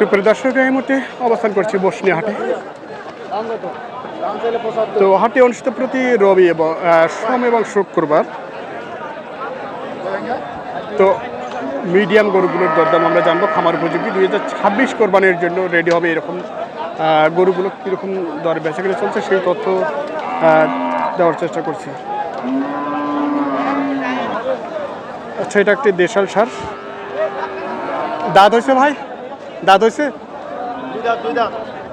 সুপ্রিয় দর্শক, এই মুহূর্তে অবস্থান করছি বসনিয়া হাটে। তো হাটে অনুষ্ঠিত প্রতি রবি এবং সোম এবং শুক্রবার। তো মিডিয়াম গরুগুলোর দরদাম আমরা জানব। খামার উপযোগী দুই হাজার ছাব্বিশ কোরবানির জন্য রেডি হবে এরকম গরুগুলো কীরকম দর বেচা কিনে চলছে সেই তথ্য দেওয়ার চেষ্টা করছি। আচ্ছা এটা একটি দেশাল সার। দাঁত হয়েছে ভাই? দাঁত হয়েছে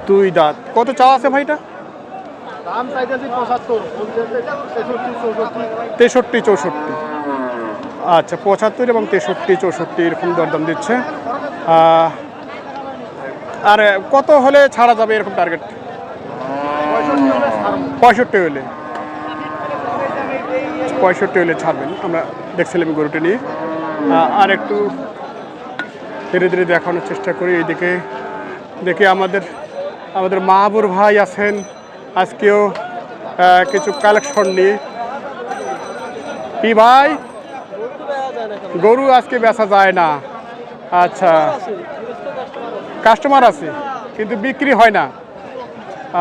দুই দাঁত কত চাওয়া আছে ভাইটা? তেষট্টি চৌষট্টি। আচ্ছা পঁচাত্তর এবং তেষট্টি চৌষট্টি এরকম দরদাম দিচ্ছে। আর কত হলে ছাড়া যাবে এরকম টার্গেট পঁয়ষট্টি হলে পঁয়ষট্টি হলে। ছাড়বেন। আমরা দেখছিলাম গরুটি নিয়ে। আর একটু ধীরে ধীরে দেখানোর চেষ্টা করি এইদিকে দেখি আমাদের আমাদের মাহাবুর ভাই আছেন। আজকেও কিছু কালেকশন নিয়ে। কি ভাই? গরু আজকে বেচা যায় না। আচ্ছা। কাস্টমার আছে, কিন্তু বিক্রি হয় না।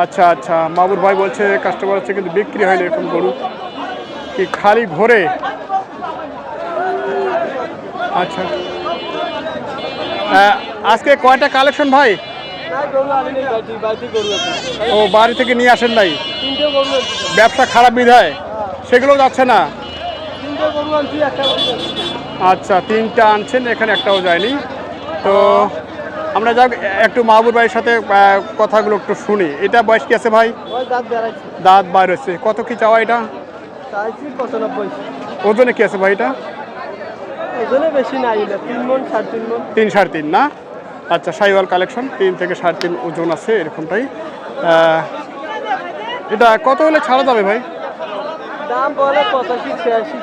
আচ্ছা আচ্ছা। মাবুর ভাই বলছে কাস্টমার আছে, কিন্তু বিক্রি হয় না এরকম গরু। কি খালি ঘোরে? আচ্ছা। আজকে কয়টা কালেকশন ভাই? ও বাড়ি থেকে নিয়ে আসেন নাই? ব্যবসা খারাপ বিধায়? সেগুলো যাচ্ছে না? আচ্ছা তিনটা আনছেন এখানে একটাও যায়নি। তো আমরা যাক একটু মাহবুব ভাইয়ের সাথে কথাগুলো একটু শুনি। এটা বয়স কি আছে ভাই? দাঁত বাইর হচ্ছে কত কি চাওয়া এটা? ওজনে কি আছে ভাই এটা? ওজনে বেশি নাই তিন মন সাড়ে তিন মন? তিন সাড়ে তিন না? আচ্ছা সাইওয়াল কালেকশন তিন থেকে সাড়ে তিন ওজন আছে এরকমটাই। এটা কত হলে ছাড়া যাবে ভাই? দাম বলে পঁচাশি ছিয়াশি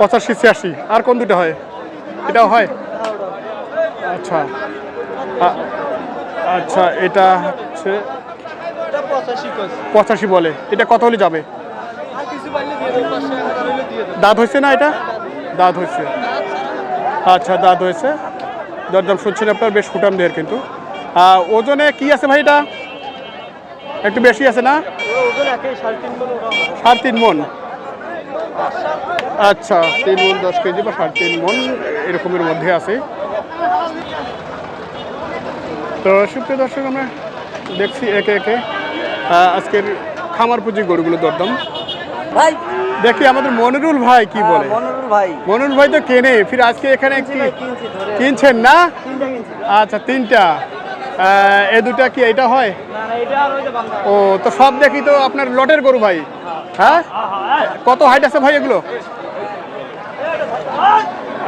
পঁচাশি ছিয়াশি আর কোন দুটো হয়? এটাও হয়? আচ্ছা। আচ্ছা এটা হচ্ছে পঁচাশি বলে। এটা কত হলে যাবে? দাঁত হয়েছে না এটা? দাঁত হয়েছে আচ্ছা দাঁত হয়েছে। দরদাম শুনছেন আপনার? বেশ ফুটাম দেহের কিন্তু। ওজনে কি আছে ভাই এটা? একটু বেশি আছে না। সাড়ে তিন মন। আচ্ছা তিন মন দশ কেজি বা সাড়ে তিন মন এরকমের মধ্যে আছে। তো সুপ্রিয় দর্শক, আমরা দেখছি একে একে। আজকের খামার পুঁজি গরুগুলো দরদাম। ভাই দেখি আমাদের মনিরুল ভাই কি বলে? মনোরুল ভাই। মনিরুল ভাই তো কেনে ফির আজকে এখানে কি কিনছেন না? আচ্ছা তিনটা। এ দুটা কি এটা হয়? ও তো সব দেখি তো আপনার লটের গরু ভাই। হ্যাঁ? কত হাইট আছে ভাই এগুলো?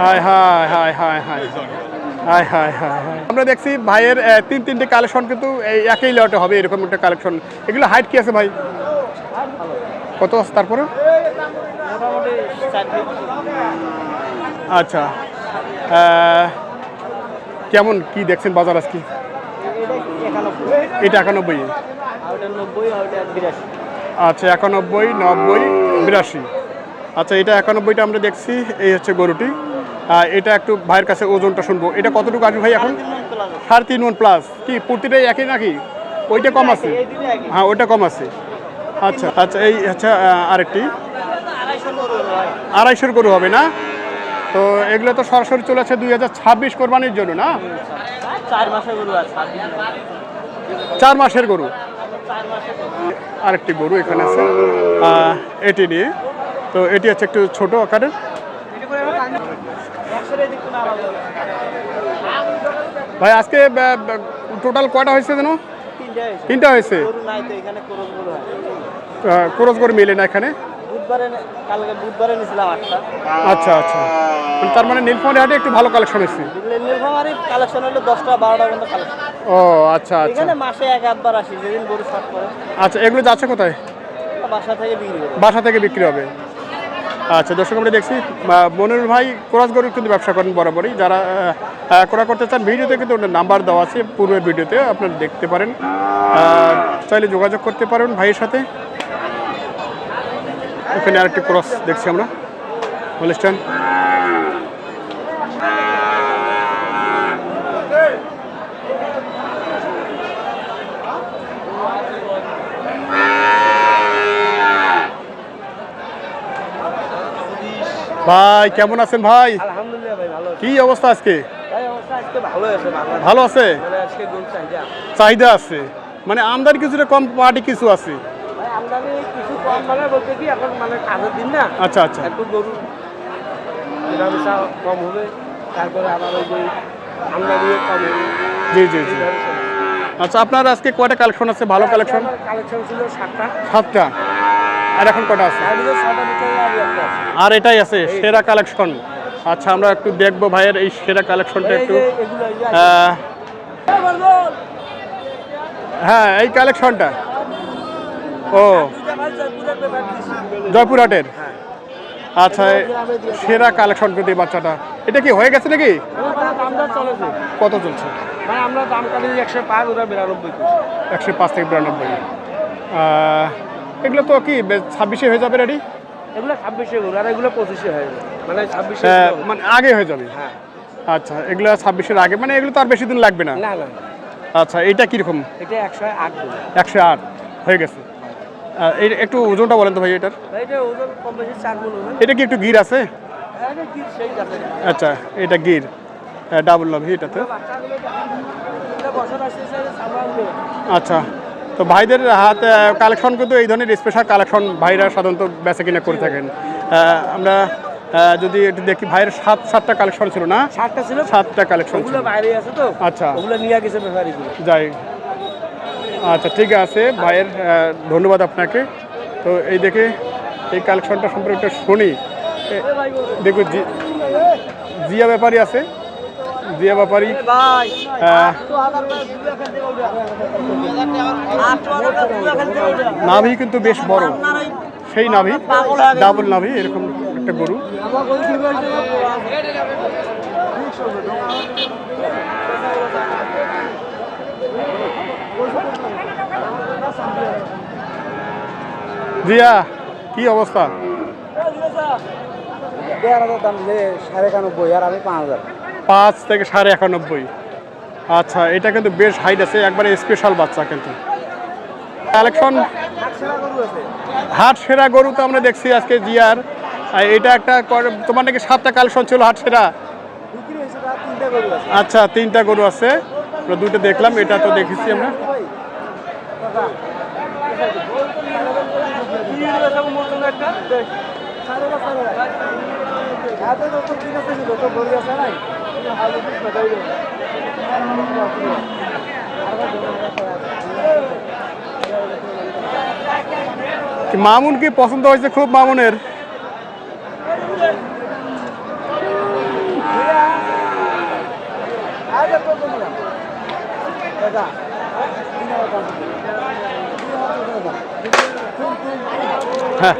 হায় হায় হায় হায় হায়। হায় হায় হায় হায়। আমরা দেখছি ভাইয়ের তিন তিনটে কালেকশন কিন্তু এই একই লটে হবে এরকম একটা কালেকশন। এগুলো হাইট কি আছে ভাই? কত আছে তারপরে? আচ্ছা। কেমন কি দেখছেন বাজার আজকে? এটা একানব্বই। আচ্ছা একানব্বই নব্বই বিরাশি। আচ্ছা এটা একানব্বইটা আমরা দেখছি এই হচ্ছে গরুটি। এটা একটু ভাইয়ের কাছে ওজনটা শুনব। এটা কতটুকু আসবে ভাই এখন? সাড়ে তিন মন প্লাস কি প্রতিটাই একই নাকি? ওইটা কম আছে? হ্যাঁ ওইটা কম আছে। আচ্ছা আচ্ছা এই হচ্ছে আহ, আরেকটি। আড়াইশোর গরু হবে না? তো এগুলো তো সরাসরি চলে আসে দুই হাজার ছাব্বিশ কোরবানির জন্য না? চার মাসের গরু চার মাসের গরু? আরেকটি গরু এখানে আছে। এটি নিয়ে। তো এটি হচ্ছে একটু ছোট আকারের। ভাই আজকে টোটাল কয়টা হয়েছে যেন? তিনটে হয়েছে। হয়। ক্রস গরু মিলে না এখানে? বুধবারে কালকে বুধবারে নিয়েছিলাম আটটা। আচ্ছা আচ্ছা। মানে তার মানে নীলফামারি হাটে একটু ভালো কালেকশন এসেছে নীলফামারি কালেকশন হলো দশটা বারোটা পর্যন্ত কালেকশন ও আচ্ছা আচ্ছা। এখানে মাসে এক আধবার আসি যেদিন গরু শর্ট করে আচ্ছা এগুলো যাচ্ছে কোথায়? বাসা থেকে বিক্রি করি বাসা থেকে বিক্রি হবে। আচ্ছা দর্শক আমরা দেখছি আহ, মনিরুল ভাই কোরাস গরুর কিন্তু ব্যবসা করেন বরাবরই। যারা ক্রয় করতে চান ভিডিওতে কিন্তু ওনার নাম্বার দেওয়া আছে। পূর্বের ভিডিওতে আপনারা দেখতে পারেন। চাইলে যোগাযোগ করতে পারেন ভাইয়ের সাথে। এখানে আরেকটি ক্রস দেখছি আমরা। হলিস্টান ভাই কেমন আছেন ভাই? কি অবস্থা আজকে? ভালো আছে মানে চাহিদা। আছে। মানে আমদানি কিছুটা কম পার্টি কিছু আছে। কম মানে বলতে কি এখন মানে কাজের দিন না। আচ্ছা আচ্ছা। একটু গরু কেনা কম হবে তারপরে আবার ওই যে আমদানিও কম হবে। জি জি জি। আচ্ছা আপনার আজকে কয়টা কালেকশন আছে? ভালো কালেকশন? কালেকশন ছিল সাতটা। সাতটা। আর এখন কটা আছে? আর এটাই আছে সেরা কালেকশন। আচ্ছা আমরা একটু দেখব ভাইয়ের এই সেরা কালেকশনটা একটু। হ্যাঁ এই কালেকশনটা। ও। জয়পুরহাটের। আচ্ছা সেরা কালেকশন কিন্তু এই বাচ্চাটা। এটা কি হয়ে গেছে নাকি? কত চলছে? আমরা দাম একশো পাঁচ ওটা বিরানব্বই। একশো পাঁচ থেকে বিরানব্বই এগুলো তো কি ছাব্বিশে হয়ে যাবে রেডি এগুলো ছাব্বিশে আর এগুলো পঁচিশে হয়ে যাবে মানে ছাব্বিশে মানে আগে হয়ে যাবে। হ্যাঁ আচ্ছা এগুলো ছাব্বিশের আগে মানে এগুলো তো আর বেশি দিন লাগবে না। না না। আচ্ছা এটা কীরকম? এটা একশো আট। একশো আট হয়ে গেছে। একটু ওজনটা বলেন তো ভাই এটার। এটা কি একটু গির আছে? যাতে আচ্ছা এটা গির। ডাবল লাভ এটাতে। আচ্ছা তো ভাইদের হাতে কালেকশন কিন্তু এই ধরনের স্পেশাল কালেকশন ভাইরা সাধারণত বেচা কিনা করে থাকেন। আমরা যদি একটু দেখি ভাইয়ের সাত সাতটা কালেকশন ছিল না? সাতটা ছিল? সাতটা কালেকশন ছিল। বাইরে আছে তো। আচ্ছা। ওগুলো নিয়ে গেছে ব্যাপারীগুলো। যাই। আচ্ছা ঠিক আছে ভাইয়ের ধন্যবাদ আপনাকে। তো এই দেখে এই কালেকশনটা সম্পর্কে একটু শুনি। দেখুন জি- জিয়া ব্যাপারী আছে। জিয়া ব্যাপারী নাভি কিন্তু বেশ বড়। সেই নাভি ডাবল নাভি এরকম একটা গরু। জিয়া, কি অবস্থা? পাঁচ থেকে সাড়ে একানব্বই। আচ্ছা এটা কিন্তু বেশ হাইট আছে, একবারে স্পেশাল বাচ্চা কিন্তু। কালেকশন? হাট সেরা গরু তো আমরা দেখছি আজকে জিয়ার। এটা একটা তোমার নাকি সাতটা কালেকশন ছিল হাট সেরা? আচ্ছা তিনটা গরু আছে। দুটো দেখলাম, এটা তো দেখেছি আমরা। মামুন কি পছন্দ হয়েছে খুব মামুনের? হ্যাঁ।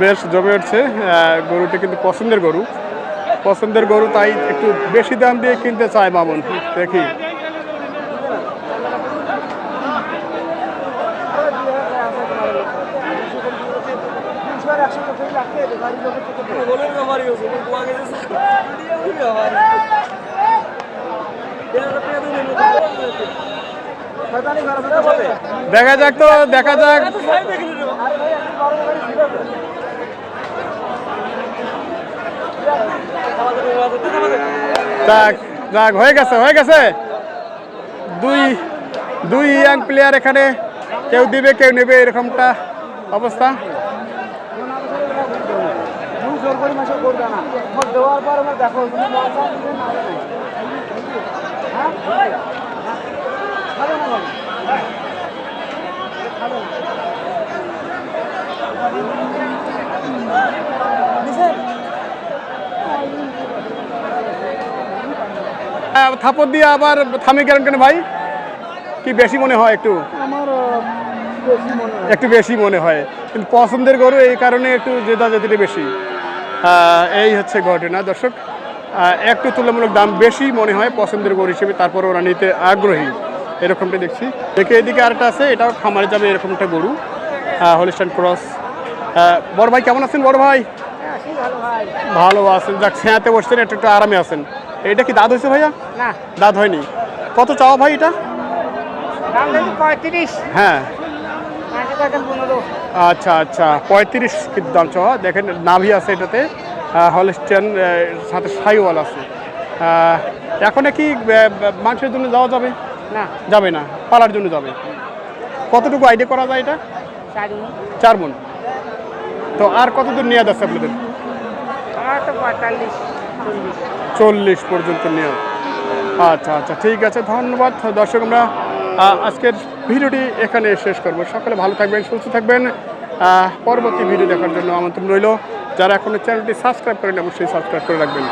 বেশ জমে উঠছে গরুটি কিন্তু পছন্দের গরু। পছন্দের গরু তাই একটু বেশি দাম দিয়ে কিনতে চায় মামুন, দেখি। দেখা যাক তো, দেখা যাক। যাক যাক, হয়ে গেছে হয়ে গেছে। দুই দুই ইয়াং প্লেয়ার এখানে, কেউ দিবে, কেউ নেবে, এরকমটা অবস্থা। দেওয়ার পর আমার দেখো আহ, থাপড় দিয়ে আবার থামে কেন কেন ভাই? কি বেশি মনে হয় একটু? আমার হয়। একটু বেশি মনে হয়। কিন্তু পছন্দের গরু এই কারণে একটু জেদা জেদিটা বেশি। এই হচ্ছে ঘটনা। দর্শক একটু তুলনামূলক দাম বেশি মনে হয় পছন্দের গরু হিসেবে তারপর ওরা নিতে আগ্রহী। এরকমটা দেখছি। দেখে এদিকে আরেকটা আছে এটাও খামারে যাবে এরকম একটা গরু হলিস্টান ক্রস বড় ভাই কেমন আছেন বড় ভাই? ভালো আছেন। যাক ছেঁয়াতে বসছেন একটু একটু আরামে আছেন। এটা কি দাঁত হয়েছে ভাইয়া? না। দাঁত হয়নি। কত চাওয়া ভাই এটা? পঁয়ত্রিশ। হ্যাঁ। আচ্ছা আচ্ছা। পঁয়ত্রিশ কিন্তু দাম চাওয়া দেখেন নাভি আছে এটাতে হলস্টেন সাথে সাইওয়াল আছে। এখন কি মাংসের জন্য যাওয়া যাবে? না। যাবে না পালার জন্য যাবে। কতটুকু আইডিয়া করা যায় এটা? চারি মন তো আর কত দূর নিয়ে যাচ্ছে আপনাদের চল্লিশ। পর্যন্ত নিয়ে আচ্ছা আচ্ছা। ঠিক আছে ধন্যবাদ। দর্শক আমরা আজকের ভিডিওটি এখানে শেষ করব। সকলে ভালো থাকবেন, সুস্থ থাকবেন। পরবর্তী ভিডিও দেখার জন্য আমন্ত্রণ রইল। যারা এখনও চ্যানেলটি সাবস্ক্রাইব করেন অবশ্যই সাবস্ক্রাইব করে রাখবেন।